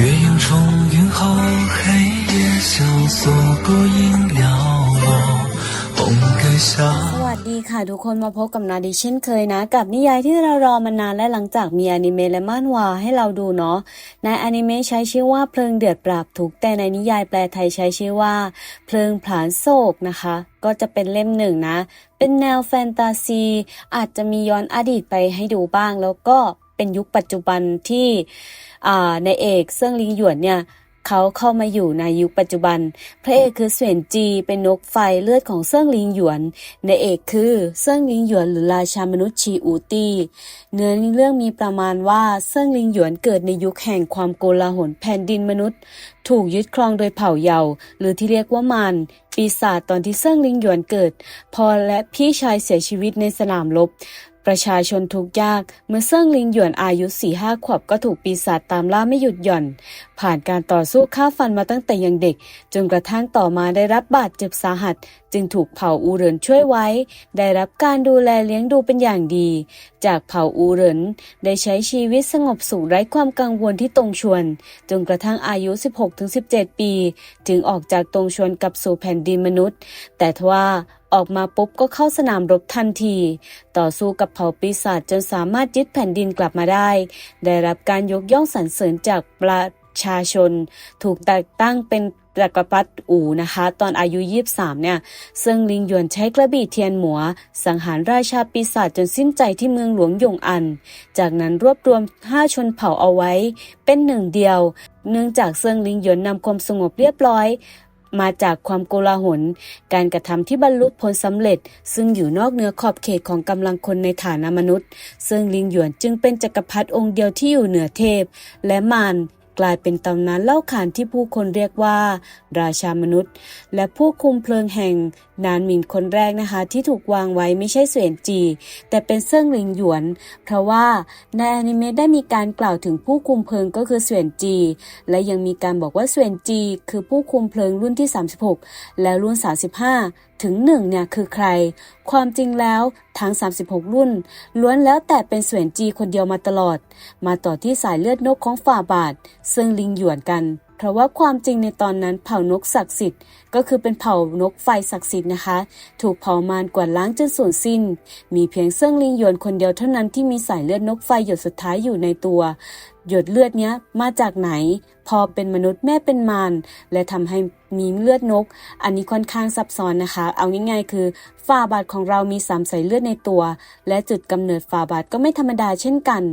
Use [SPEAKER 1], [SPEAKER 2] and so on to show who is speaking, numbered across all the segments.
[SPEAKER 1] 月影重云后，黑夜萧索，孤影寥落，红阁下。
[SPEAKER 2] สวัสดีค่ะทุกคนมาพบกับนาดิเช่นเคยนะ กับนิยายที่เรารอมานานและหลังจากมีอนิเมะและม่านวาให้เราดูเนาะในอนิเมะใช้ชื่อว่าเพลิงเดือดปราบทุกข์แต่ในนิยายแปลไทยใช้ชื่อว่า เพลิงผลาญโศกนะคะ ก็จะเป็นเล่มหนึ่งนะ เป็นแนวแฟนตาซี อาจจะมีย้อนอดีตไปให้ดูบ้าง แล้วก็เป็นยุคปัจจุบันที่อ่า ในเอกเซิ่งลิงหยวนเนี่ยเขาเข้ามาอยู่ในยุคปัจจุบัน พระเอกคือเสวียนจีเป็นนกไฟเลือดของเซิ่งลิงหยวน ในเอกคือเซิ่งลิงหยวนหรือราชามนุษย์ชีอูตี้เนื้อเรื่องมีประมาณว่าเซิ่งลิงหยวนเกิดในยุคแห่งความโกลาหลแผ่นดินมนุษย์ ถูกยึดครองโดยเผ่าเยาหรือที่เรียกว่ามารปีศาจตอนที่เซิ่งลิงหยวนเกิด พอและพี่ชายเสียชีวิตในสนามรบ ประชาชนทุกยากเมื่อเซิ่งลิงหยวนอายุสี่ห้าขวบก็ถูกปีศาจตามล่าไม่หยุดหย่อน ผ่านการต่อสู้ฆ่าฟันมาตั้งแต่ยังเด็ก จนกระทั่งต่อมาได้รับบาดเจ็บสาหัส จึงถูกเผ่าอูเรินช่วยไว้ ได้รับการดูแลเลี้ยงดูเป็นอย่างดี จากเผ่าอูเรินได้ใช้ชีวิตสงบสุขไร้ความกังวลที่ตรงชวน จนกระทั่งอายุ 16-17 ปี จึงออกจากตรงชวนกลับสู่แผ่นดินมนุษย์ แต่ทว่า ออกมาปุ๊บก็เข้าสนามรบทันที ต่อสู้กับเผ่าปีศาจจนสามารถยึดแผ่นดินกลับมาได้ ได้รับการยกย่องสรรเสริญจากประชาชน ถูกแต่งตั้งเป็นจักรพรรดิอู่นะคะ ตอนอายุ 23 เนี่ย ซึ่งลิงหยวนใช้กระบี่เทียนหมัว สังหารราชาปีศาจจนสิ้นใจที่เมืองหลวงยงอัน จากนั้นรวบรวม 5 ชนเผ่าเอาไว้ เป็นหนึ่งเดียว เนื่องจากเซิงลิงหยวนนำความสงบเรียบร้อย มาจากความโกลาหล การกระทำที่บรรลุผลสำเร็จ ซึ่งอยู่นอกเหนือขอบเขตของกำลังคนในฐานะมนุษย์ ซึ่งลิงหยวนจึงเป็นจักรพรรดิองค์เดียวที่อยู่เหนือเทพ และมาร กลายเป็นตำนานเล่าขานที่ผู้คนเรียกว่า ราชามนุษย์ และผู้คุมเพลิงแห่ง นานหมินคนแรกนะคะ ที่ถูกวางไว้ไม่ใช่เสวียนจี แต่เป็นเซิ่งหลิงหยวน เพราะว่าในอนิเมะได้มีการกล่าวถึงผู้คุมเพลิงก็คือเสวียนจี และยังมีการบอกว่าเสวียนจี คือผู้คุมเพลิงรุ่นที่ 36 และรุ่น 35 ถึง 1 เนี่ยคือใคร ความจริงแล้วทั้ง 36 รุ่น ล้วนแล้วแต่เป็นเสวียนจีคนเดียวมาตลอด มาต่อที่สายเลือดนกของฝ่าบาท ซึ่งลิงหยวนกัน เพราะว่าความจริงในตอนนั้นเผ่านกศักดิ์สิทธิ์ ก็คือเป็นเผ่านกไฟศักดิ์สิทธิ์นะคะ ถูกเผามารกวาดล้างจนสูญสิ้น มีเพียงเซิ่งลิงหยวนคนเดียวเท่านั้นที่มีสายเลือดนกไฟหยดสุดท้ายอยู่ในตัว หยดเลือดเนี้ยมาจากไหน พอเป็นมนุษย์แม่เป็นมารและทำให้มีเลือดนก อันนี้ค่อนข้างซับซ้อนนะคะ เอาง่ายๆ คือฝ่าบาทของเรามีสามสายเลือดในตัว และจุดกำเนิดฝ่าบาทก็ไม่ธรรมดาเช่นกัน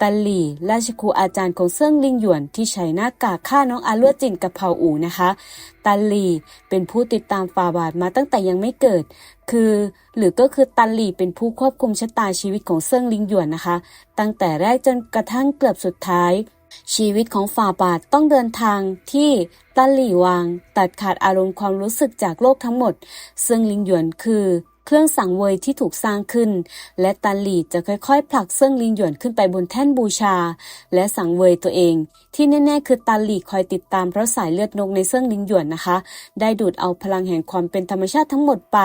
[SPEAKER 2] ตันหลี่ราชครูอาจารย์ของเซิ่งลิงหยวนที่ใช้หน้ากากฆ่าน้องอาลัวจินกับเผาอู่นะคะ ตันหลี่เป็นผู้ติดตามฝ่าบาทมาตั้งแต่ยังไม่เกิด คือหรือก็คือตันหลี่เป็นผู้ควบคุมชะตาชีวิตของเซิ่งลิงหยวนนะคะ ตั้งแต่แรกจนกระทั่งเกือบสุดท้าย ชีวิตของฝ่าบาทต้องเดินทางที่ตันหลี่วาง ตัดขาดอารมณ์ความรู้สึกจากโลกทั้งหมด ซึ่งลิงหยวนคือเครื่องสังเวยที่ถูกสร้างขึ้น และตันหลี่จะค่อยๆ ผลักเซิ่งลิงหยวนขึ้นไปบนแท่นบูชา และสังเวยตัวเอง ที่แน่ๆ คือตันหลี่คอยติดตามเพราะสายเลือดนกในเซิ่งลิงหยวนนะคะ ได้ดูดเอาพลังแห่งความเป็นธรรมชาติทั้งหมดไป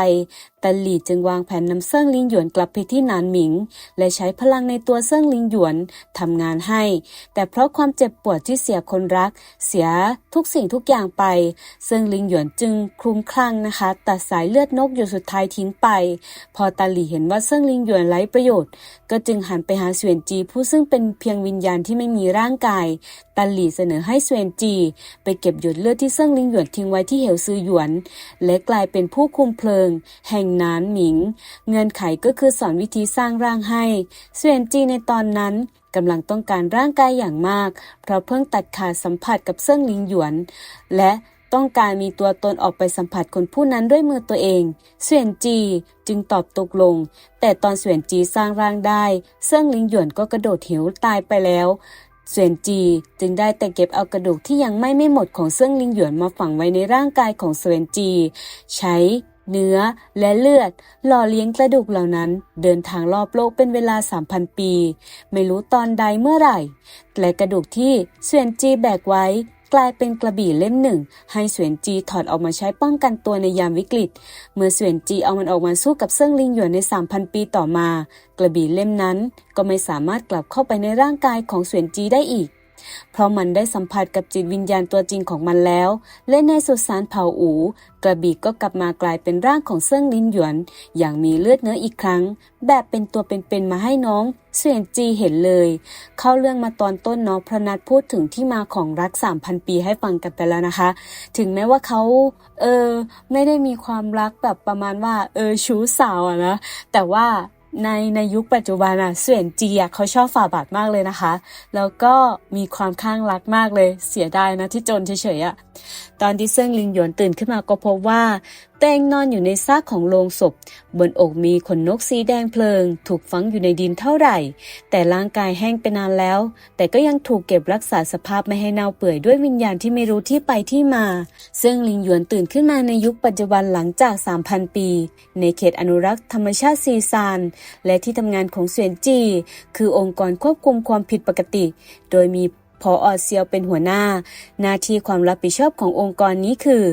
[SPEAKER 2] ตันหลี่จึงวางแผนนำเซิ่งลิงหยวนกลับไปที่นานหมิง และใช้พลังในตัวเซิ่งลิงหยวนทำงานให้ แต่เพราะความเจ็บปวดที่เสียคนรัก เสียทุกสิ่งทุกอย่างไป เซิ่งลิงหยวนจึงคลุ้มคลั่งนะคะตัดสายเลือดนกอยู่สุดท้ายทิ้งไป พอตาหลี่เห็นว่าเซิ่งลิงหยวนไร้ประโยชน์ ก็จึงหันไปหาเสวียนจีผู้ซึ่งเป็นเพียงวิญญาณที่ไม่มีร่างกาย ตันหลี่เสนอให้เสวียนจี ไปเก็บหยดเลือดที่เซิ่งลิงหยวนทิ้งไว้ที่เหวซือหยวน และกลายเป็นผู้คุมเพลิง แห่งนานหมิง เงื่อนไขก็คือสอนวิธีสร้างร่างให้เสวียนจีในตอนนั้นกำลังต้องการร่างกายอย่างมาก เพราะเพิ่งตัดขาดสัมผัสกับเซิ่งลิงหยวน และต้องการมีตัวตนออกไปสัมผัสคนผู้นั้นด้วยมือตัวเองเสวียนจีจึงตอบตกลง แต่ตอนเสวียนจีสร้างร่างได้เซิ่งลิงหยวนก็กระโดดเหวตายไปแล้วเสวียนจีจึงได้แต่เก็บเอากระดูกที่ยังไม่ไม่หมดของเซิ่งลิงหยวนมาฝังไว้ในร่างกายของเสวียนจี ใช้ เนื้อและเลือด หล่อเลี้ยงกระดูกเหล่านั้น เดินทางรอบโลกเป็นเวลา 3,000 ปี ไม่รู้ตอนใดเมื่อไหร่ และกระดูกที่เสวียนจีแบกไว้ กลายเป็นกระบี่เล่มหนึ่ง ให้เสวียนจีถอดออกมาใช้ป้องกันตัวในยามวิกฤต เมื่อเสวียนจีเอามันออกมาสู้กับเซิ่งลิงหยวนใน 3,000 ปีต่อมา กระบี่เล่มนั้น ก็ไม่สามารถกลับเข้าไปในร่างกายของเสวียนจีได้อีก เพราะมันได้สัมผัสกับจิตวิญญาณตัวจริงของมันแล้ว และในสุสานเผาอู กระบี่ก็กลับมากลายเป็นร่างของเซิ่งลินหยวน อย่างมีเลือดเนื้ออีกครั้ง แบบเป็นตัวเป็นๆมาให้น้องเสี่ยนจีเห็นเลย เข้าเรื่องมาตอนต้นเนาะพระนัดพูดถึงที่มาของรัก 3,000 ปีให้ฟังกันไปแล้วนะคะ ถึงแม้ว่าเขาเออไม่ได้มีความรักแบบประมาณว่า เออชู้สาวอะนะแต่ว่า ในในยุคปัจจุบันอะเสวียนจีอะเขาชอบฝ่าบาทมากเลยนะคะ แล้วก็มีความข้างรักมากเลยเสียดายนะที่จนเฉยๆอะ ตอนที่เซิงลิงหยวนตื่นขึ้นมาก็พบว่าเตงนอนอยู่ในซากของโลงศพ บนอกมีขนนกสีแดงเพลิง ถูกฝังอยู่ในดินเท่าไหร่ แต่ร่างกายแห้งไปนานแล้ว แต่ก็ยังถูกเก็บรักษาสภาพไม่ให้เน่าเปื่อยด้วยวิญญาณที่ไม่รู้ที่ไปที่มาซึ่งลิงหยวนตื่นขึ้นมาในยุคปัจจุบันหลังจาก 3,000 ปี ในเขตอนุรักษ์ธรรมชาติซีซานและที่ทำงานของเสวียนจี คือองค์กรควบคุมความผิดปกติ โดยมี พออเซียวเป็นหัวหน้า หน้าที่ความรับผิดชอบขององค์กรนี้คือ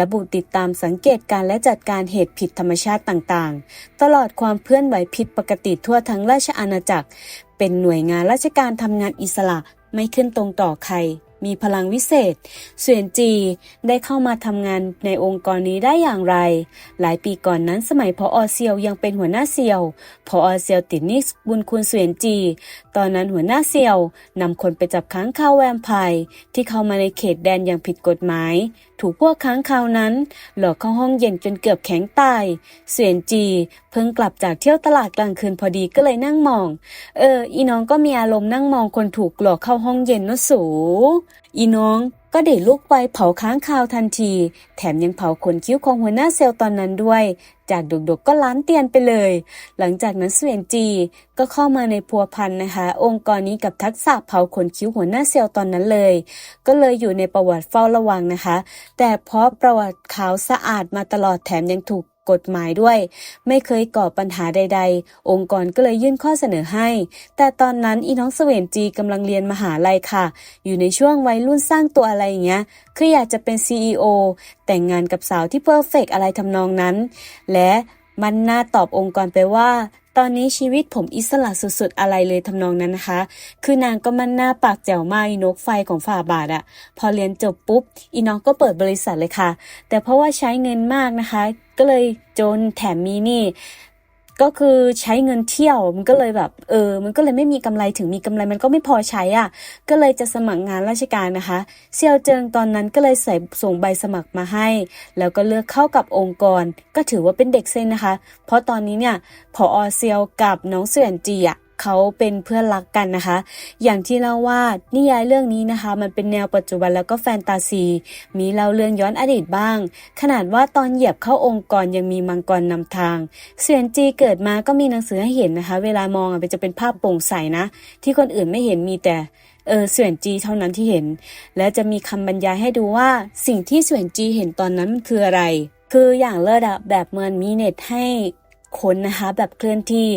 [SPEAKER 2] ระบุติดตามสังเกตการและจัดการเหตุผิดธรรมชาติต่างๆ ตลอดความเคลื่อนไหวผิดปกติทั่วทั้งราชอาณาจักร เป็นหน่วยงานราชการทำงานอิสระไม่ขึ้นตรงต่อใคร มีพลังวิเศษ เสวียนจีได้เข้ามาทำงานในองค์กรนี้ได้อย่างไร หลายปีก่อนนั้นสมัยพออเซียวยังเป็นหัวหน้าเซียว พออเซียวติดนิสบุญคุณเสวียนจี ตอนนั้นหัวหน้าเซียวนำคนไปจับค้างคาวแวมไพร์ที่เข้ามาในเขตแดนอย่างผิดกฎหมาย ถูกพวกค้างคาวนั้น หลอกเข้าห้องเย็นจนเกือบแข็งตาย เสวียนจี เพิ่งกลับจากเที่ยวตลาดกลางคืนพอดีก็เลยนั่งมอง เออ อีน้องก็มีอารมณ์นั่งมองคนถูกหลอกเข้าห้องเย็นนะสู อีน้อง ก็เด็ดลูกไปเผาค้างคาวทันที แถมยังเผาขนคิ้วของหัวหน้าเซลล์ตอนนั้นด้วย จากดกๆก็ล้านเตียนไปเลย หลังจากนั้นเสวียนจี ก็เข้ามาในพัวพันนะคะ องค์กรนี้กับทักษะเผาขนคิ้วหัวหน้าเซลล์ตอนนั้นเลย ก็เลยอยู่ในประวัติเฝ้าระวังนะคะ แต่เพราะประวัติขาวสะอาดมาตลอดแถมยังถูก กฎหมายด้วย ไม่เคยก่อปัญหาใด ๆ องค์กรก็เลยยื่นข้อเสนอให้ แต่ตอนนั้นอีน้องเสวียนจีกำลังเรียนมหาลัยค่ะ อยู่ในช่วงวัยรุ่นสร้างตัวอะไรอย่างเงี้ย คืออยากจะเป็น CEO แต่งงานกับสาวที่เพอร์เฟกอะไรทำนองนั้น และมันน่าตอบองค์กรไปว่า ตอนนี้ชีวิตผมอิสระสุดๆอะไรเลยทำนองนั้นนะคะ คือนางก็มันหน้าปากแจ๋วมากนกไฟของฝ่าบาทอะพอเรียนจบปุ๊บ อีน้องก็เปิดบริษัทเลยค่ะ แต่เพราะว่าใช้เงินมากนะคะ ก็เลยจนแถมมีหนี่ ก็คือใช้เงินเที่ยวมันก็เลยแบบ เออ มันก็เลยไม่มีกำไรถึงมีกำไรมันก็ไม่พอใช้อะ ก็เลยจะสมัครงานราชการนะคะ เซียวเจิงตอนนั้นก็เลยใส่ส่งใบสมัครมาให้ แล้วก็เลือกเข้ากับองค์กร ก็ถือว่าเป็นเด็กเส้นนะคะ เพราะตอนนี้เนี่ยพออเซียวกับน้องเสี่ยนจีอะ เขาเป็นเพื่อนรักกันนะคะ อย่างที่เล่าว่านิยายเรื่องนี้นะคะ มันเป็นแนวปัจจุบันแล้วก็แฟนตาซี มีเล่าเรื่องย้อนอดีตบ้าง ขนาดว่าตอนเหยียบเข้าองค์กรยังมีมังกรนำทาง เสียนจีเกิดมาก็มีหนังสือให้เห็นนะคะ เวลามองอะมันจะเป็นภาพโปร่งใสนะ ที่คนอื่นไม่เห็นมีแต่เออเสวนจีเท่านั้นที่เห็น และจะมีคำบรรยายให้ดูว่าสิ่งที่เสวนจีเห็นตอนนั้นมันคืออะไร คืออย่างเลิศอะแบบเหมือนมีเน็ตให้ คนนะคะแบบเคลื่อนที่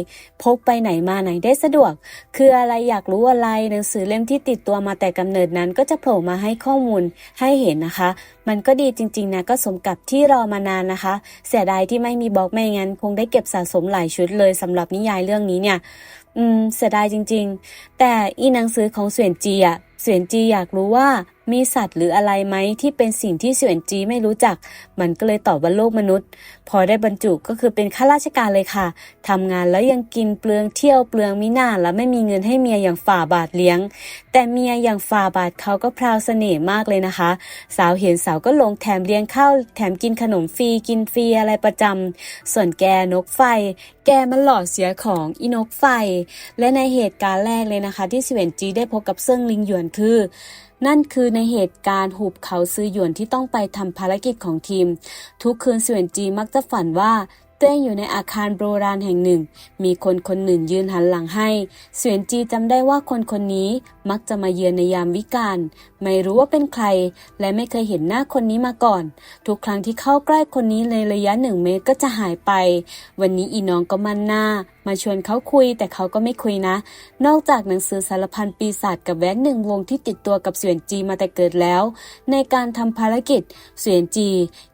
[SPEAKER 2] พกไปไหนมาไหนได้สะดวก คืออะไรอยากรู้อะไรหนังสือเล่มที่ติดตัวมาแต่กำเนิดนั้นก็จะโผล่มาให้ข้อมูลให้เห็นนะคะ มันก็ดีจริง ๆ นะ ก็สมกับที่รอมานานนะคะ เสียดายที่ไม่มีบล็อกไม่งั้น คงได้เก็บสะสมหลายชุดเลยสำหรับนิยายเรื่องนี้เนี่ยอืมเสียดายจริง ๆ แต่อีหนังสือของเสวียนจีอะเสวียนจีอยากรู้ว่า มีสัตว์หรืออะไรไหมที่เป็นสิ่งที่เสวียนจีไม่รู้จัก มันก็เลยตอบว่าโลกมนุษย์ พอได้บรรจุก็คือเป็นข้าราชการเลยค่ะทำงานแล้วยังกินเปลืองเที่ยวเปลืองมิน่าแล้วไม่มีเงินให้เมียอย่างฝ่าบาทเลี้ยง แต่เมียอย่างฝ่าบาทเขาก็พราวเสน่ห์มากเลยนะคะ สาวเห็นสาวก็ลงแถมเลี้ยงข้าวแถมกินขนมฟรีกินฟรีอะไรประจำส่วนแกนกไฟ แกมันหล่อเสียของอีนกไฟ และในเหตุการณ์แรกเลยนะคะ ที่เสวนจีได้พบกับเซิ่งลิงหยวนคือ นั่นคือในเหตุการณ์หุบเขาซื้อหยวนที่ต้องไปทำภารกิจของทีม ทุกคืนเสวียนจีมักจะฝันว่าตัวเองอยู่ในอาคารโบราณแห่งหนึ่ง มีคนคนหนึ่งยืนหันหลังให้ เสวียนจีจำได้ว่าคนคนนี้มักจะมาเยือนในยามวิกาล ไม่รู้ว่าเป็นใคร และไม่เคยเห็นหน้าคนนี้มาก่อน ทุกครั้งที่เข้าใกล้คนนี้ในระยะหนึ่งเมตรก็จะหายไป วันนี้อีน้องก็มันหน้า มาชวนเขาคุยแต่เขาก็ไม่คุยนะ นอกจากหนังสือสารพันปีศาจกับแหวนหนึ่งวงที่ติดตัวกับเสวียนจีมาแต่เกิดแล้ว ในการทำภารกิจเสวียนจี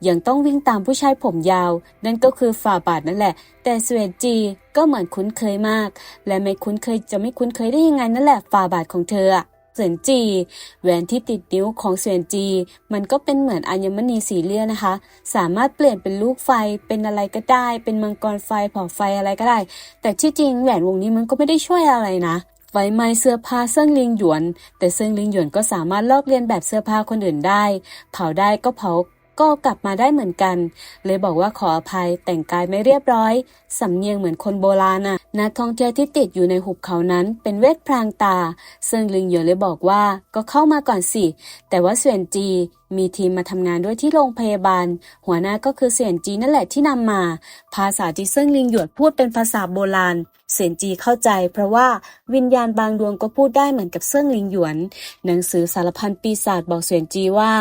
[SPEAKER 2] ยังต้องวิ่งตามผู้ชายผมยาว นั่นก็คือฝ่าบาทนั่นแหละ แต่เสวียนจีก็เหมือนคุ้นเคยมาก และไม่คุ้นเคยจะไม่คุ้นเคยได้ยังไงนั่นแหละฝ่าบาทของเธอ เสวียนจี แหวนที่ติดนิ้วของเสวียนจี มันก็เป็นเหมือนอัญมณีสีเลือดนะคะ สามารถเปลี่ยนเป็นลูกไฟเป็นอะไรก็ได้ เป็นมังกรไฟเผาไฟอะไรก็ได้ แต่ที่จริงแหวนวงนี้มันก็ไม่ได้ช่วยอะไรนะไฟไหม้เสื้อผ้าเซิ่งลิงหยวน แต่เซิ่งลิงหยวนก็สามารถลอกเลียนแบบเสื้อผ้าคนอื่นได้ เผาได้ก็เผา ก็กลับมาได้เหมือนกัน เลยบอกว่าขออภัยแต่งกายไม่เรียบร้อย สำเนียงเหมือนคนโบราณน่ะนักท่องเที่ยวที่ติดอยู่ในหุบเขานั้นเป็นเวทพรางตา ซึ่งลิงเหยวเลยบอกว่าก็เข้ามาก่อนสิ แต่ว่าเสวียนจี มีทีมมาทำงานด้วยที่โรงพยาบาล หัวหน้าก็คือเสียนจีนั่นแหละที่นำมา ภาษาที่ซึ่งลิงหยวนพูดเป็นภาษาโบราณ เสียนจีเข้าใจ เพราะว่าวิญญาณบางดวงก็พูดได้เหมือนกับเซิ่งลิงหยวน หนังสือสารพันปีศาจบอกเสียนจีว่า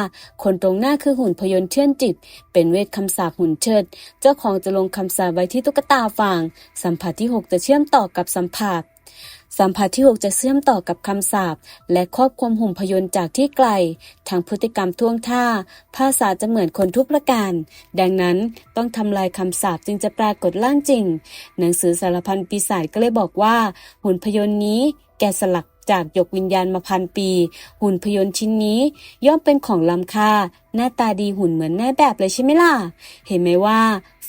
[SPEAKER 2] คนตรงหน้าคือหุ่นพยนต์เชื่อนจิต เป็นเวทคำสาปหุ่นเชิด เจ้าของจะลงคำสาปไว้ที่ตุ๊กตาฟาง สัมผัสที่ 6 จะเชื่อมต่อกับสัมผัส สัมผัสที่ 6 จะเชื่อมต่อกับคำสาบและครอบความหุ่นพยนต์จากที่ไกล ทางพฤติกรรมท่วงท่า ภาษาจะเหมือนคนทุกประการ ดังนั้นต้องทำลายคำสาบจึงจะปรากฏร่างจริง หนังสือสารพันปีศาจก็เลยบอกว่า หุ่นพยนต์นี้แกะสลัก จากหยกวิญญาณมาพันปี หุ่นพยนต์ชิ้นนี้ย่อมเป็นของล้ำค่า หน้าตาดีหุ่นเหมือนแม่แบบเลยใช่ไหมล่ะ เห็นไหมว่า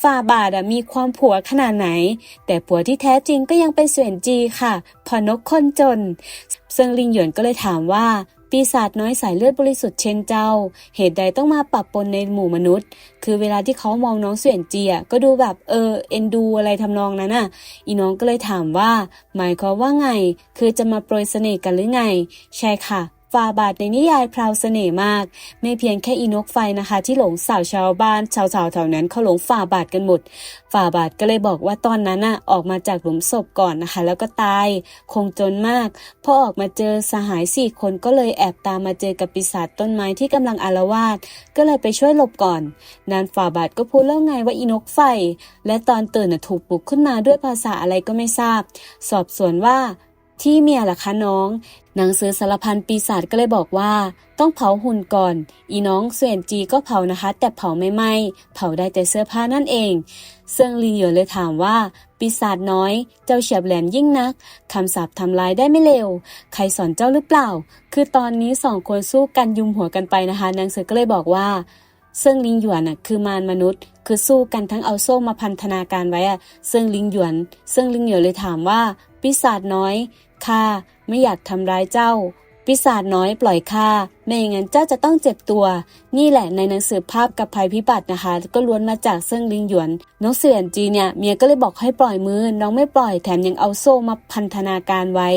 [SPEAKER 2] ฝ่าบาทอะมีความผัวขนาดไหน แต่ผัวที่แท้จริงก็ยังเป็นเสวียนจีค่ะพอนกคนจน เซิงลิงหยวนก็เลยถามว่า ปีศาจน้อยสายเลือดบริสุทธิ์เช่นเจ้า เหตุใดต้องมาปรับปนในหมู่มนุษย์ คือเวลาที่เขามองน้องเสวียนเจีย ก็ดูแบบเออเอ็นดูอะไรทำนองนั้นน่ะ อีน้องก็เลยถามว่า หมายความว่าไง คือจะมาโปรยเสน่ห์กันหรือไง ใช่ค่ะ ฟาบาทในนิยายพราวเสน่ห์มาก ไม่เพียงแค่อีนกไฟนะคะ ที่หลงสาวชาวบ้านชาวๆแถวนั้นเขาหลงฝ่าบาทกันหมดฝ่าบาทก็เลยบอกว่าตอนนั้นน่ะออกมาจากหลุมศพก่อนนะคะ แล้วก็ตายคงจนมากพอออกมาเจอสหายสี่คนก็เลยแอบตามมาเจอกับปีศาจต้นไม้ที่กำลังอารวาสก็เลยไปช่วยหลบก่อน นานฝ่าบาทก็พูดแล้วไงว่าอีนกไฟ และตอนตื่นน่ะถูกปลุกขึ้นมาด้วยภาษาอะไรก็ไม่ทราบ สอบสวนว่า ที่เมียล่ะคะน้อง หนังสือสารพันปีศาจก็เลยบอกว่า ต้องเผาหุ่นก่อน อีน้องเสวยนจีก็เผานะคะ แต่เผาไม่ไหม้เผาได้แต่เสื้อผ้านั่นเองเซิงลีเหยวนเลยถามว่า ปีศาจน้อย เจ้าเฉียบแหลมยิ่งนักคำสาปทำลายได้ไม่เร็ว ใครสอนเจ้าหรือเปล่า คือตอนนี้สองคนสู้กันยุมหัวกันไปนะคะหนังสือก็เลยบอกว่าเซิงลิงหยวนน่ะคือมารมนุษย์ คือสู้กันทั้งเอาโซ่มาพันธนาการไว้อะเซิงลิงหยวนเซิงลิงหยวนเลยถามว่าปีศาจน้อย ข้าไม่อยากทำร้ายเจ้า ปีศาจน้อยปล่อยข้าไม่อย่างนั้นเจ้าจะต้องเจ็บตัว นี่แหละในหนังสือภาพกับภัยพิบัตินะคะ ก็ล้วนมาจากเซิงลิงหยวน น้องเสี่ยนจีเนี่ยเมียก็เลยบอกให้ปล่อยมือ น้องไม่ปล่อยแถมยังเอาโซ่มาพันธนาการไว้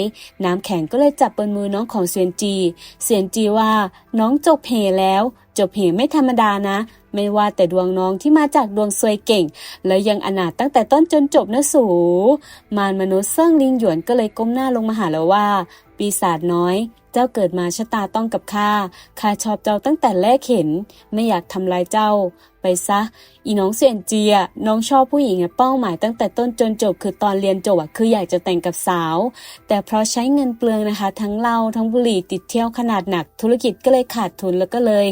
[SPEAKER 2] น้ำแข็งก็เลยจับบนมือน้องของเซียนจีเซียนจีว่า น้องจบเหแล้ว จบเหไม่ธรรมดานะ ไม่ว่าแต่ดวงน้องที่มาจากดวงซวยเก่ง แล้วยังอนาถตั้งแต่ต้นจนจบนะสู มารมนุษย์เซิ่งลิงหยวนก็เลยก้มหน้าลงมาหาแล้วว่าปีศาจน้อย เจ้าเกิดมาชะตาต้องกับข้า ข้าชอบเจ้าตั้งแต่แรกเห็น ไม่อยากทำลายเจ้า ไปซะ อีน้องเสียนเจีย น้องชอบผู้หญิงเป้าหมายตั้งแต่ต้นจนจบคือตอนเรียนจบคืออยากจะแต่งกับสาว แต่เพราะใช้เงินเปลืองนะคะ ทั้งเหล้าทั้งบุหรี่ติดเที่ยวขนาดหนัก ธุรกิจก็เลยขาดทุนแล้วก็เลย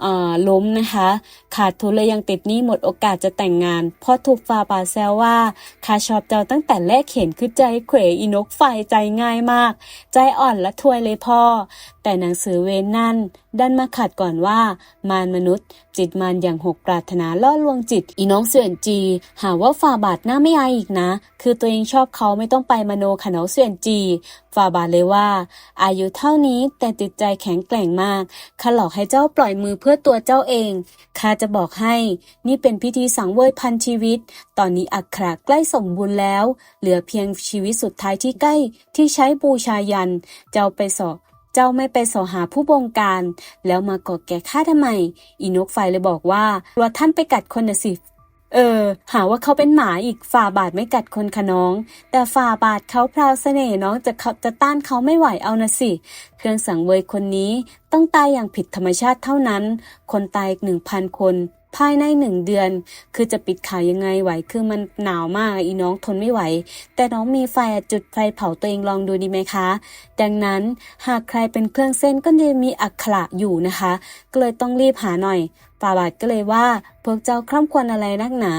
[SPEAKER 2] เล้มนะคะ ขาดทุนเลยยังติดหนี้หมดโอกาสจะแต่งงาน เพราะถูกฟาบาแซวว่าข้าชอบเจ้าตั้งแต่แรกเห็นคือใจเขวอีนกไฟใจง่ายมากใจอ่อนและทวยเลยพ่อ แต่หนังสือเวนนั่น ดันมาขัดก่อนว่า มารมนุษย์ จิตมารอย่างหกปรารถนาล่อลวงจิต อีน้องเสื่อนจี หาว่าฝ่าบาทหน้าไม่อายอีกนะ คือตัวเองชอบเขาไม่ต้องไปมโนขนเอาเสื่อนจี ฝ่าบาทเลยว่า อายุเท่านี้แต่จิตใจแข็งแกร่งมากข้าหลอกให้เจ้าปล่อยมือเพื่อตัวเจ้าเองข้าจะบอกให้ นี่เป็นพิธีสังเวยพันชีวิต ตอนนี้อักขระใกล้สมบูรณ์แล้ว เหลือเพียงชีวิตสุดท้ายที่ใกล้ที่ใช้บูชายัน เจ้าไปสอบ เจ้าไม่ไปสอหาผู้บงการ แล้วมาก่อแก่ข้าทำไม อีนกไฟเลยบอกว่าว่าท่านไปกัดคนนะสิ เออ หาว่าเขาเป็นหมาอีกฝ่าบาทไม่กัดคนคะน้อง แต่ฝ่าบาทเขาพราวเสน่ห์น้องจะเขาจะต้านเขาไม่ไหวเอานะสิ เครื่องสังเวยคนนี้ต้องตายอย่างผิดธรรมชาติเท่านั้น คนตายอีกหนึ่งพันคน ภายในหนึ่งเดือน คือจะปิดข่าวยังไงไหว คือมันหนาวมากอีน้องทนไม่ไหว แต่น้องมีไฟจุดไฟเผาตัวเองลองดูดีไหมคะ ดังนั้นหากใครเป็นเครื่องเส้นก็จะมีอักขระอยู่นะคะ ก็เลยต้องรีบหาหน่อย ฝ่าบาทก็เลยว่า พวกเจ้าคร่ำควรอะไรนักหนา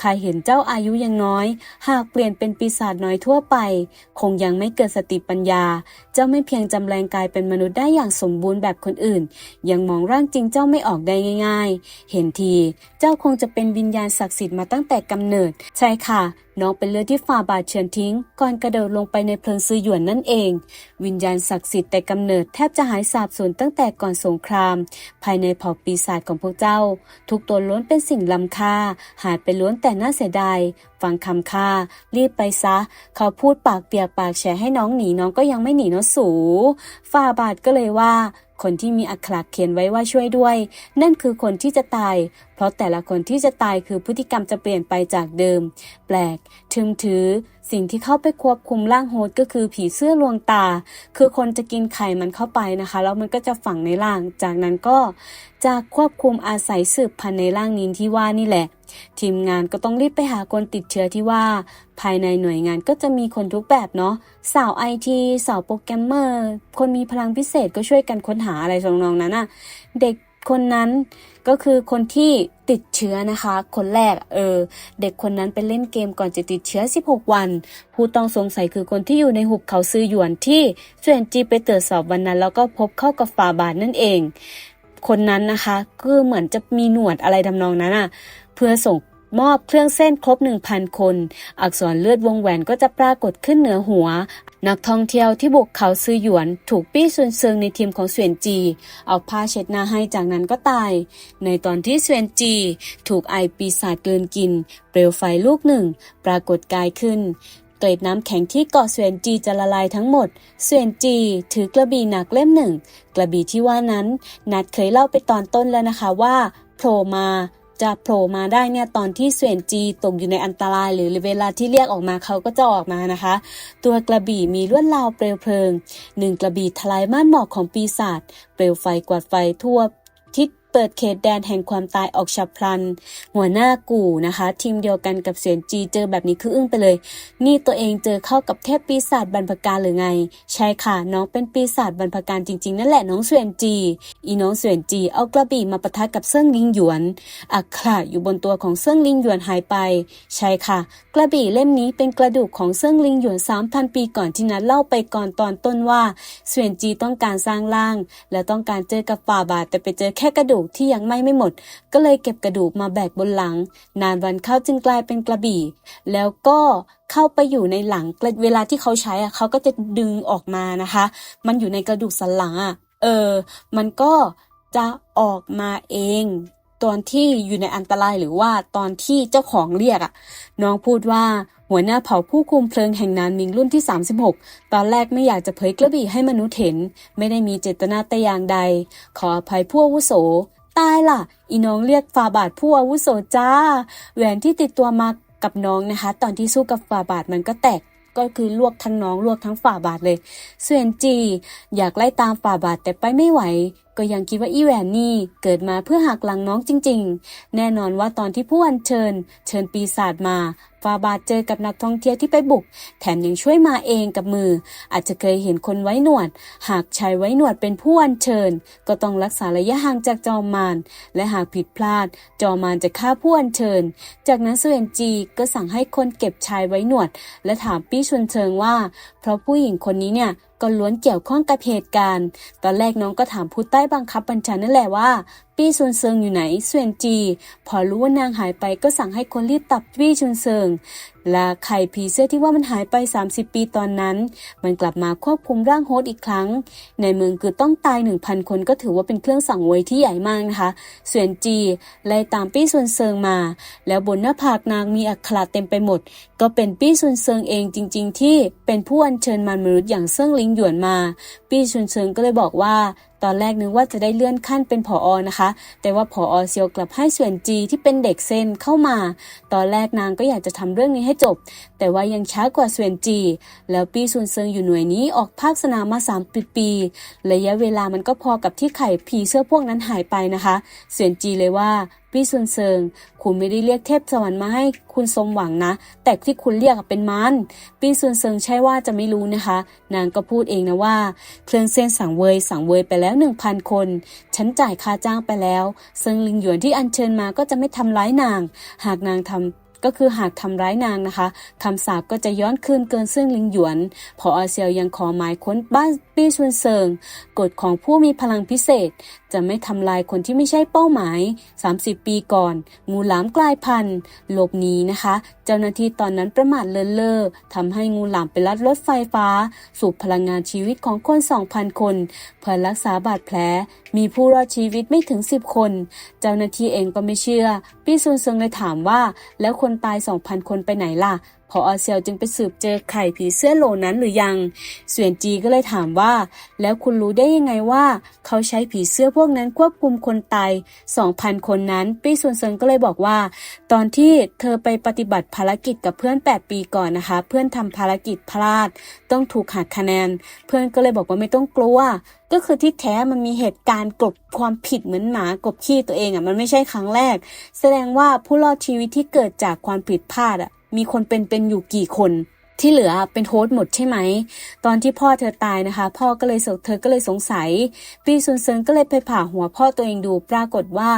[SPEAKER 2] ใครเห็นเจ้าอายุยังน้อย หากเปลี่ยนเป็นปีศาจน้อยทั่วไป คงยังไม่เกิดสติปัญญา เจ้าไม่เพียงจำแรงกายเป็นมนุษย์ได้อย่างสมบูรณ์แบบคนอื่น ยังมองร่างจริงเจ้าไม่ออกได้ง่าย ๆ เห็นที เจ้าคงจะเป็นวิญญาณศักดิ์สิทธิ์มาตั้งแต่กำเนิด ใช่ค่ะ น้องเป็นเลือดที่ฝ่าบาทเชือนทิ้ง ก่อนกระโดดลงไปในเพลิงซื้อหยวนนั่นเอง วิญญาณศักดิ์สิทธิ์แต่กำเนิดแทบจะหายสาบสูญตั้งแต่ก่อนสงคราม ภายในเผ่าปีศาจของพวกเจ้า ทุกตัวล้วนเป็นสิ่งล้ำค่า หายไปล้วนแต่น่าเสียดายฟังคำค่า รีบไปซะ เขาพูดปากเปียกปากแฉให้น้องหนีน้องก็ยังไม่หนีเนาะสูฝ่าบาทก็เลยว่า คนที่มีอักขระเขียนไว้ว่าช่วยด้วย นั่นคือคนที่จะตาย เพราะแต่ละคนที่จะตายคือพฤติกรรมจะเปลี่ยนไปจากเดิม แปลกทึมถือ สิ่งที่เข้าไปควบคุมร่างโฮสต์ก็คือผีเสื้อลวงตา คือคนจะกินไข่มันเข้าไปนะคะ แล้วมันก็จะฝังในร่าง จากนั้นก็จะควบคุมอาศัยสืบพันธุ์ในร่างนี้ที่ว่านี่แหละ ทีมงานก็ต้องรีบไปหาคนติดเชื้อที่ว่า ภายในหน่วยงานก็จะมีคนทุกแบบเนาะสาวไอทีสาวโปรแกรมเมอร์ คนมีพลังพิเศษก็ช่วยกันค้นหาอะไรทำนองนั้นอะเด็ก คนนั้นก็คือคนที่ติดเชื้อนะคะ คนแรกเออเด็กคนนั้นไปเล่นเกมก่อนจะติดเชื้อ 16 วัน ผู้ต้องสงสัยคือคนที่อยู่ในหุบเขาซือหยวนที่เซียนจีไปตรวจสอบวันนั้น แล้วก็พบเข้ากับฝาบาทนั่นเอง คนนั้นนะคะ คือเหมือนจะมีหนวดอะไรทำนองนั้นอะ เพื่อส่ง มอบเครื่องเส้นครบ 1,000 คน อักษรเลือดวงแหวนก็จะปรากฏขึ้นเหนือหัว นักท่องเที่ยวที่บุกเขาซือหยวน ถูกปี้ซุนเซิงในทีมของเสวียนจี เอาผ้าเช็ดหน้าให้จากนั้นก็ตาย ในตอนที่เสวียนจี ถูกไอปีศาจเกินกิน เปลวไฟลูกหนึ่ง ปรากฏกายขึ้นเกล็ดน้ำแข็งที่เกาะเสวียนจีจะละลายทั้งหมด เสวียนจีถือกระบี่หนักเล่มหนึ่ง กระบี่ที่ว่านั้น นัดเคยเล่าไปตอนต้นแล้วนะคะว่าโผล่มา จะโผล่มาได้เนี่ยตอนที่เสวียนจีตกอยู่ในอันตราย หรือเวลาที่เรียกออกมาเขาก็จะออกมานะคะ ตัวกระบี่มีลวดลาวเปลวเพลิงหนึ่งกระบี่ทลายม่านหมอกของปีศาจเปลวไฟกวาดไฟทั่วทิศ เปิดเขตแดนแห่งความตายออกฉับพลัน หัวหน้ากู่นะคะ ทีมเดียวกันกับเสวียนจีเจอแบบนี้คืออึ้งไปเลย นี่ตัวเองเจอเข้ากับเทพปีศาจบรรพการหรือไง ใช่ค่ะ น้องเป็นปีศาจบรรพการจริงๆ นั่นแหละน้องเสวียนจี อีน้องเสวียนจีเอากระบี่มาปะทะกับเซิ่งลิงหยวนอักขระอยู่บนตัวของเซิ่งลิงหยวนหายไป ใช่ค่ะ กระบี่เล่มนี้เป็นกระดูกของเซิ่งลิงหยวน3,000 ปีก่อนที่นัดเล่าไปก่อนตอนต้นว่าเสวียนจีต้องการสร้างร่าง และต้องการเจอกับฝ่าบาทแต่ไปเจอแค่กระดูกที่ยังไหม่ไม่หมด ก็เลยเก็บกระดูกมาแบกบนหลัง นานวันเข้าจึงกลายเป็นกระบี่ แล้วก็เข้าไปอยู่ในหลังเวลาที่เขาใช้อะเขาก็จะดึงออกมานะคะ มันอยู่ในกระดูกสันหลังอะเออ มันก็จะออกมาเองตอนที่อยู่ในอันตรายหรือว่าตอนที่เจ้าของเรียกอะน้องพูดว่าหัวหน้าเผ่าผู้คุมเพลิงแห่งนานมิงรุ่นที่ 36 ตอนแรกไม่อยากจะเผยกระบี่ให้มนุษย์เห็น ไม่ได้มีเจตนาแต่อย่างใด ขออภัยผู้วุโส ตายล่ะ อีน้องเรียกฟาบาทผู้อาวุโสจ้า แหวนที่ติดตัวมากับน้องนะคะ ตอนที่สู้กับฟาบาทมันก็แตกก็คือลวกทั้งน้องลวกทั้งฝ่าบาทเลย เสวียนจี อยากไล่ตามฝ่าบาทแต่ไปไม่ไหว ก็ยังคิดว่าอีแหวนนี่เกิดมาเพื่อหักหลังน้องจริง ๆ แน่นอนว่าตอนที่ผู้อัญเชิญ เชิญปีศาจมาฟาบาเจอกับนักท่องเที่ยวที่ไปบุก แถมยังช่วยมาเองกับมือ อาจจะเคยเห็นคนไว้หนวด หากชายไว้หนวดเป็นผู้อัญเชิญ ก็ต้องรักษาระยะห่างจากจอมมารและหากผิดพลาด จอมมารจะฆ่าผู้อัญเชิญ จากนั้นเสวียนจีก็สั่งให้คนเก็บชายไว้หนวด และถามปี้ชวนเชิงว่า เพราะผู้หญิงคนนี้เนี่ย ก็ล้วนเกี่ยวข้องกับเหตุการณ์ ตอนแรกน้องก็ถามผู้ใต้บังคับบัญชานั่นแหละว่า ปี้ซุนเซิงอยู่ไหนเสวียนจี พอรู้ว่านางหายไปก็สั่งให้คนรีบตับปี้ซุนเซิงและไข่ผีเสื้อที่ว่ามันหายไป 30 ปีตอนนั้น มันกลับมาควบคุมร่างโฮสต์อีกครั้ง ในเมืองคือต้องตาย 1,000 คนก็ถือว่าเป็นเครื่องสั่งเวยที่ใหญ่มากนะคะเสวียนจีไล่ตามปี้ซุนเซิงมา แล้วบนหน้าผากนางมีอักขระเต็มไปหมด ก็เป็นปี้ซุนเซิงเองจริง ๆ ที่เป็นผู้อัญเชิญมารมนุษย์อย่างเซิงลิงหยวนมา ปี้ซุนเซิงก็เลยบอกว่า ตอนแรกนึกว่าจะได้เลื่อนขั้นเป็นผออนะคะ แต่ว่าผออเซียวกลับให้เสวียนจีที่เป็นเด็กเซนเข้ามา ตอนแรกนางก็อยากจะทำเรื่องนี้ให้จบ แต่ว่ายังช้ากว่าเสวียนจี แล้วปีซุนเซิงอยู่หน่วยนี้ออกภาคสนามมา3ปีปีระยะเวลามันก็พอกับที่ไข่ผีเสื้อพวกนั้นหายไปนะคะเสวียนจีเลยว่า พี่ซุนเซิง คุณไม่ได้เรียกเทพสวรรค์มาให้คุณสมหวังนะ แต่ที่คุณเรียกเป็นมันพี่ซุนเซิงใช่ว่าจะไม่รู้นะคะ นางก็พูดเองนะว่า เครื่องเส้นสังเวยสังเวยไปแล้วหนึ่งพันคน ฉันจ่ายค่าจ้างไปแล้ว ซึ่งลิงหยวนที่อัญเชิญมาก็จะไม่ทำร้ายนาง หากนางทำ ก็คือหากทำร้ายนางนะคะคำสาปก็จะย้อนคืนเกินซึ่งลิงหยวน พออาเซียวยังขอหมายค้นบ้านปี้ชุนเซิงกฎของผู้มีพลังพิเศษ จะไม่ทำลายคนที่ไม่ใช่เป้าหมาย 30 ปีก่อน งูหลามกลายพันธุ์หลบหนีนะคะ เจ้าหน้าที่ตอนนั้นประมาทเลินเล่อทำให้งูหลามไปลัดรถไฟฟ้า สูบพลังงานชีวิตของคน 2,000 คน เพื่อรักษาบาดแผล มีผู้รอดชีวิตไม่ถึง 10 คน เจ้าหน้าที่เองก็ไม่เชื่อ ปี้ซุนเซิงเลยถามว่าแล้วคนนตาย 2,000 คนไปไหนล่ะ พออาเซียวจึงไปสืบเจอไข่ผีเสื้อโหลนั้นหรือยังเสวียนจีก็เลยถามว่า แล้วคุณรู้ได้ยังไงว่า เขาใช้ผีเสื้อพวกนั้นควบคุมคนตาย2,000 คนนั้น ปี้ซุนเซิงก็เลยบอกว่า ตอนที่เธอไปปฏิบัติภารกิจกับเพื่อน 8 ปีก่อนนะคะ เพื่อนทำภารกิจพลาด ต้องถูกหักคะแนน เพื่อนก็เลยบอกว่าไม่ต้องกลัวก็คือที่แท้มันมีเหตุการณ์กลบความผิดเหมือนหมากลบขี้ตัวเองอะมันไม่ใช่ครั้งแรก แสดงว่าผู้รอดชีวิตที่เกิดจากความผิดพลาดอะ มีคนเป็นเป็นอยู่กี่คนที่เหลือเป็นโฮสต์หมดใช่ไหม ตอนที่พ่อเธอตายนะคะ พ่อก็เลยเธอก็เลยสงสัย ปีซุนเซิงก็เลยไปผ่าหัวพ่อตัวเองดูปรากฏว่า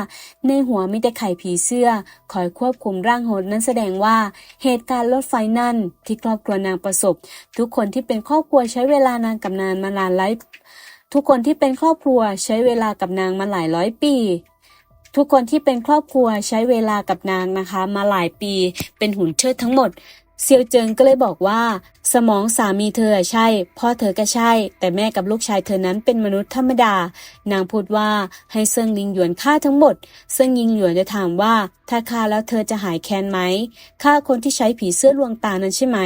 [SPEAKER 2] ในหัวมีแต่ไข่ผีเสื้อ คอยควบคุมร่างโฮสต์นั้นแสดงว่าเหตุการณ์รถไฟนั่น ที่ครอบครัวนางประสบ ทุกคนที่เป็นครอบครัวใช้เวลานานกับนานมานานหลายทุกคนที่เป็นครอบครัวใช้เวลากับนางมาหลายร้อยปี ทุกคนที่เป็นครอบครัวใช้เวลากับนางนะคะ มาหลายปีเป็นหุ่นเชิดทั้งหมดเซียวเจิงก็เลยบอกว่า สมองสามีเธอใช่พ่อเธอก็ใช่ แต่แม่กับลูกชายเธอนั้นเป็นมนุษย์ธรรมดา นางพูดว่าให้เซิงลิงหยวนฆ่าทั้งหมด เซิงยิงหยวนจะถามว่า ถ้าฆ่าแล้วเธอจะหายแค้นไหมฆ่าคนที่ใช้ผีเสื้อลวงตานั้นใช่ไหม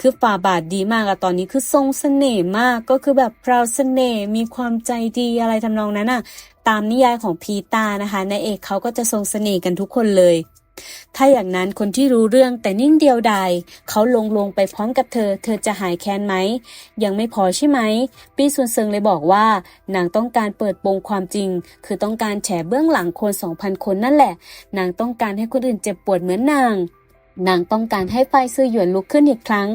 [SPEAKER 2] คือฝ่าบาทดีมากอะตอนนี้คือทรงเสน่ห์มากก็คือแบบพราวเสน่ห์มีความใจดีอะไรทำนองนั้นอะ ตามนิยายของพีตานะคะนายเอกเขาก็จะทรงเสน่ห์กันทุกคนเลย ถ้าอย่างนั้นคนที่รู้เรื่องแต่นิ่งเดียวดายเขาลงลงไปพร้อมกับเธอ เธอจะหายแค้นไหม ยังไม่พอใช่ไหม ปีซุนเซิงเลยบอกว่านางต้องการเปิดโปงความจริง คือต้องการแฉเบื้องหลังคนสองพันคนนั่นแหละ นางต้องการให้คนอื่นเจ็บปวดเหมือนนาง นางต้องการให้ไฟซื่อหยวนลุกขึ้นอีกครั้ง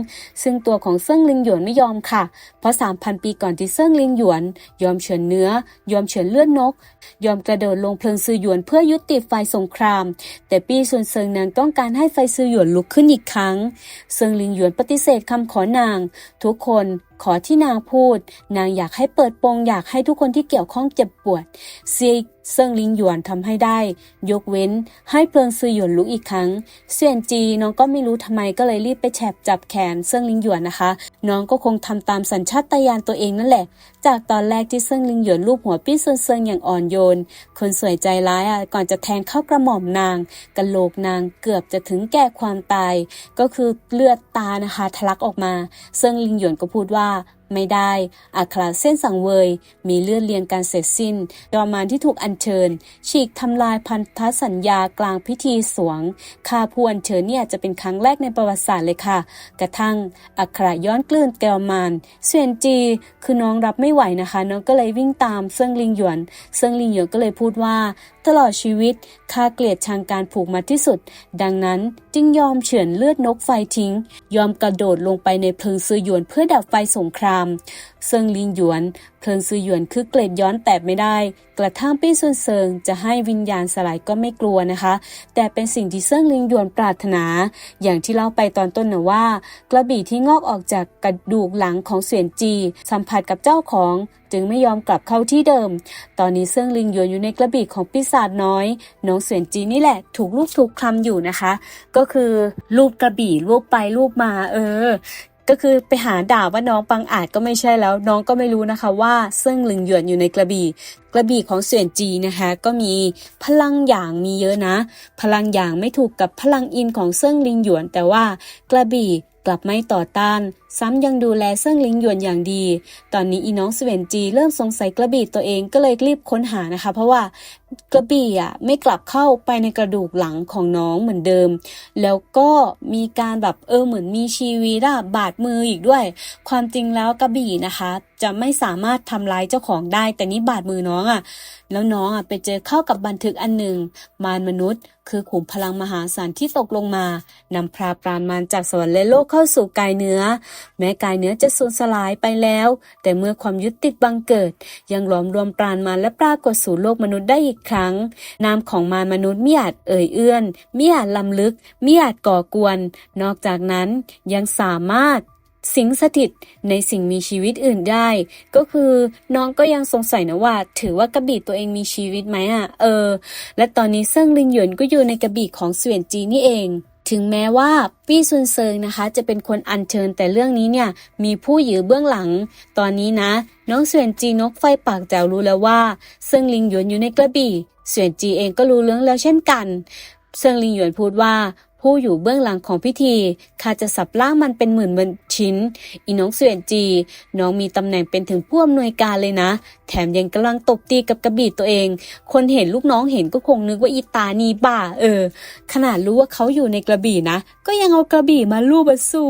[SPEAKER 2] ซึ่งตัวของเซิ่งลิงหยวนไม่ยอมค่ะ เพราะ 3,000 ปีก่อนที่เซิ่งลิงหยวน ยอมเฉือนเนื้อ ยอมเฉือนเลือดนก ยอมกระโดดลงเพลิงซือหยวนเพื่อยุติไฟสงคราม แต่ปีส่วนเซิงนางต้องการให้ไฟซือหยวนลุกขึ้นอีกครั้ง เซิงลิงหยวนปฏิเสธคำขอนาง ทุกคน ขอที่นางพูด นางอยากให้เปิดโปงอยากให้ทุกคนที่เกี่ยวข้องเจ็บปวดเซียเซิงลิงหยวนทำให้ได้ ยกเว้น ให้เพลิงซือหยวนลุกอีกครั้งเซียนจีน้องก็ไม่รู้ทำไมก็เลยรีบไปแฉบจับแขนเซิงลิงหยวนนะคะ น้องก็คงทำตามสัญชาตญาณตัวเองนั่นแหละ จากตอนแรกที่เซิงลิงหยวนลูบหัวปี้เซุนเซิงอย่างอ่อนโยน คนสวยใจร้ายอะก่อนจะแทงเข้ากระหม่อมนางกะโหลกนางเกือบจะถึงแก่ความตาย ก็คือเลือดตานะคะทะลักออกมา เซิงลิงหยวนก็พูดว่าไม่ได้อัคราเส้นสังเวย มีเลือดเลียนการเสร็จสิ้นดอมานที่ถูกอัญเชิญ ฉีกทำลายพันธสัญญากลางพิธีสวงค่าผู้อัญเชิญเนี่ยจะเป็นครั้งแรกในประวัติศาสตร์เลยค่ะ กระทั่งอัคราย้อนกลืนแกวมานเสวียนจีคือน้องรับไม่ไหวนะคะ น้องก็เลยวิ่งตามเซิงลิงหยวนเซิงลิงหยวนก็เลยพูดว่า ตลอดชีวิตข้าเกลียดชังการผูกมัดที่สุด ดังนั้นจึงยอมเฉือนเลือดนกไฟทิ้ง ยอมกระโดดลงไปในเพลิงซือหยวนเพื่อดับไฟสงครามเซิงลิงหยวน เพลิงซือหยวนคือเกล็ดย้อนแต่ไม่ได้ กระทั่งปี้ซุนเซิงจะให้วิญญาณสลายก็ไม่กลัวนะคะ แต่เป็นสิ่งที่เซิงลิงหยวนปรารถนา อย่างที่เล่าไปตอนต้นนะว่า กระบี่ที่งอกออกจากกระดูกหลังของเสวียนจี สัมผัสกับเจ้าของจึงไม่ยอมกลับเข้าที่เดิม ตอนนี้เซิ่งลิงหยวนอยู่ในกระบี่ของปีศาจน้อย น้องเสวียนจีนี่แหละ ถูกลูกถูกคลำอยู่นะคะ ก็คือลูบกระบี่ลูบไปลูบมาเออ ก็คือไปหาด่าว่าน้องปังอาจก็ไม่ใช่แล้ว น้องก็ไม่รู้นะคะว่าเซิ่งหลิงหยวนอยู่ในกระบี่ กระบี่ของเสวียนจีนะคะ ก็มีพลังอย่างมีเยอะนะ พลังอย่างไม่ถูกกับพลังอินของเซิ่งลิงหยวน แต่ว่ากระบี่กลับไม่ต่อต้าน ซ้ำยังดูแลเซิ่งลิงหยวนอย่างดี ตอนนี้อีน้องสเวนจีเริ่มสงสัยกระบี่ตัวเองก็เลยรีบค้นหานะคะ เพราะว่ากระบี่อะไม่กลับเข้าไปในกระดูกหลังของน้องเหมือนเดิม แล้วก็มีการแบบเออเหมือนมีชีวิตอะบาดมืออีกด้วย ความจริงแล้วกระบี่นะคะ จะไม่สามารถทำร้ายเจ้าของได้ แต่นี่บาดมือน้องอะ แล้วน้องอะไปเจอเข้ากับบันทึกอันหนึ่งมารมนุษย์ คือขุมพลังมหาศาลที่ตกลงมานำพราปรานมารจากสวรรค์และโลกเข้าสู่กายเนื้อแม้กายเนื้อจะสูญสลายไปแล้ว แต่เมื่อความยึดติดบังเกิด ยังหลอมรวมปราณมาและปรากฏสู่โลกมนุษย์ได้อีกครั้ง นามของมารมนุษย์มิอาจเอ่ยเอื้อนมิอาจลำลึกมิอาจก่อกวน นอกจากนั้นยังสามารถสิงสถิตในสิ่งมีชีวิตอื่นได้ ก็คือน้องก็ยังสงสัยนะว่า ถือว่ากระบี่ตัวเองมีชีวิตไหมอะ เออ และตอนนี้เซิ่งลิงหยวนก็อยู่ในกระบี่ของเสวียนจีนี่เอง ถึงแม้ว่าปี้ซุนเซิงนะคะ จะเป็นคนอัญเชิญแต่เรื่องนี้เนี่ยมีผู้อยู่เบื้องหลัง ตอนนี้นะ น้องเสวียนจีนกไฟปากแจ๋วรู้แล้วว่าเซิงลิงหยวนอยู่ในกระบี่เสวียนจีเองก็รู้เรื่องแล้วเช่นกัน เซิงลิงหยวนพูดว่า ผู้อยู่เบื้องหลังของพิธีข้าจะสับล่างมันเป็นหมื่นเป็นชิ้น อีน้องเสวียนจี น้องมีตำแหน่งเป็นถึงผู้อำนวยการเลยนะ แถมยังกำลังตบตีกับกระบี่ตัวเอง คนเห็นลูกน้องเห็นก็คงนึกว่าอีตานีบ้า เออ ขนาดรู้ว่าเขาอยู่ในกระบี่นะ ก็ยังเอากระบี่มาลูบสู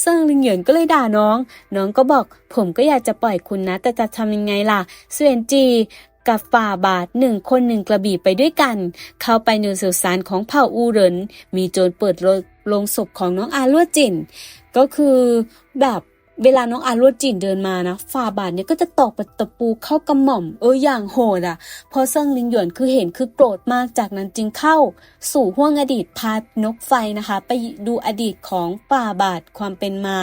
[SPEAKER 2] เซิงลิงเหยินก็เลยด่าน้อง น้องก็บอก ผมก็อยากจะปล่อยคุณนะ แต่จะทำยังไงล่ะเสวียนจี กับฝ่าบาทหนึ่งคนหนึ่งกระบี่ไปด้วยกัน เข้าไปในสุสานของเผ่าอูเหรินมีโจรเปิดโลงศพของน้องอาลวดจินก็คือแบบ เวลาน้องอาลัวจินเดินมานะฝ่าบาทเนี่ยก็จะตอกปตะปูเข้ากระหม่อม เอออย่างโหดอะพอเซิงลิงหยวนคือเห็นคือโกรธมากจากนั้นจึงเข้าสู่ห้วงอดีตพานกไฟนะคะ ไปดูอดีตของฝ่าบาทความเป็นมา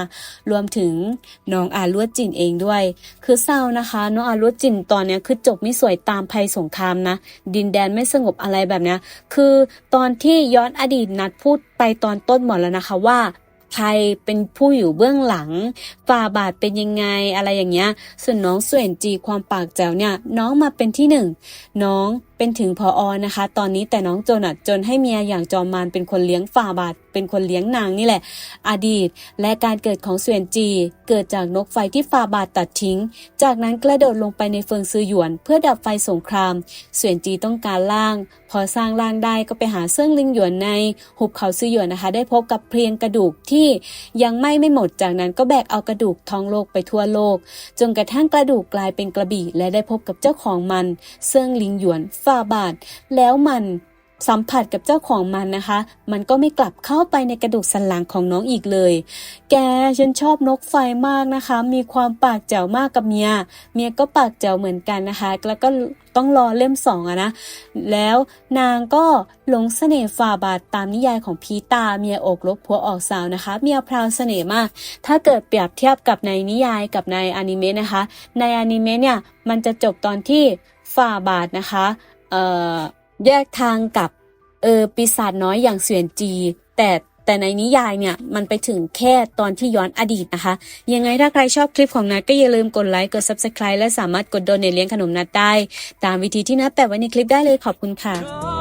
[SPEAKER 2] รวมถึงน้องอาลัวจินเองด้วย คือเศร้านะคะ น้องอารุจินตอนเนี้ยคือจบไม่สวยตามภัยสงครามนะ ดินแดนไม่สงบอะไรแบบเนี้ยคือตอนที่ย้อนอดีตนัดพูดไปตอนต้นหมดแล้วนะคะว่า ใครเป็นผู้อยู่เบื้องหลังฝ่าบาทเป็นยังไงอะไรอย่างเงี้ย ส่วนน้องส่วนจีความปากแจ๋วเนี่ย น้องมาเป็นที่หนึ่งน้อง เป็นถึงพออนะคะ ตอนนี้แต่น้องโจนอะจนให้เมียอย่างจอมมานเป็นคนเลี้ยงฝ่าบาท เป็นคนเลี้ยงนางนี่แหละ อดีต และการเกิดของเสวียนจี เกิดจากนกไฟที่ฝ่าบาทตัดทิ้ง จากนั้นกระโดดลงไปในเฟิงซือหยวน เพื่อดับไฟสงคราม เสวียนจีต้องการล่าง พอสร้างร่างได้ก็ไปหาเซิ่งลิงหยวนใน หุบเขาซือหยวนนะคะ ได้พบกับเพลียงกระดูกที่ยังไม่ไม่หมด จากนั้นก็แบกเอากระดูกท้องโลกไปทั่วโลก จนกระทั่งกระดูกกลายเป็นกระบี่และได้พบกับเจ้าของมัน เซิ่งลิงหยวนฝาบาท แล้วมันสัมผัสกับเจ้าของมันนะคะ มันก็ไม่กลับเข้าไปในกระดูกสันหลังของน้องอีกเลย แกฉันชอบนกไฟมากนะคะ มีความปากแจ๋วมากกับเมีย เมียก็ปากแจ๋วเหมือนกันนะคะ แล้วก็ต้องรอเล่มสองอะนะ แล้วนางก็หลงเสน่ห์ฝ่าบาทตามนิยายของพีตา เมียอกลบผัวออกสาวนะคะ เมียพราวเสน่ห์มาก ถ้าเกิดเปรียบเทียบกับในนิยายกับในอนิเมะนะคะ ในอนิเมะเนี่ย มันจะจบตอนที่ฝ่าบาทนะคะ แยกทางกับเออปีศาจน้อยอย่างเสวียนจี แต่แต่ในนิยายเนี่ยมันไปถึงแค่ตอนที่ย้อนอดีตนะคะ ยังไงถ้าใครชอบคลิปของนัดก็อย่าลืมกดไลค์กด Subscribe และสามารถกดโดนเนเลี้ยงขนมนัดได้ ตามวิธีที่นัดแปะไว้ในคลิปได้เลยขอบคุณค่ะ
[SPEAKER 1] เพราะ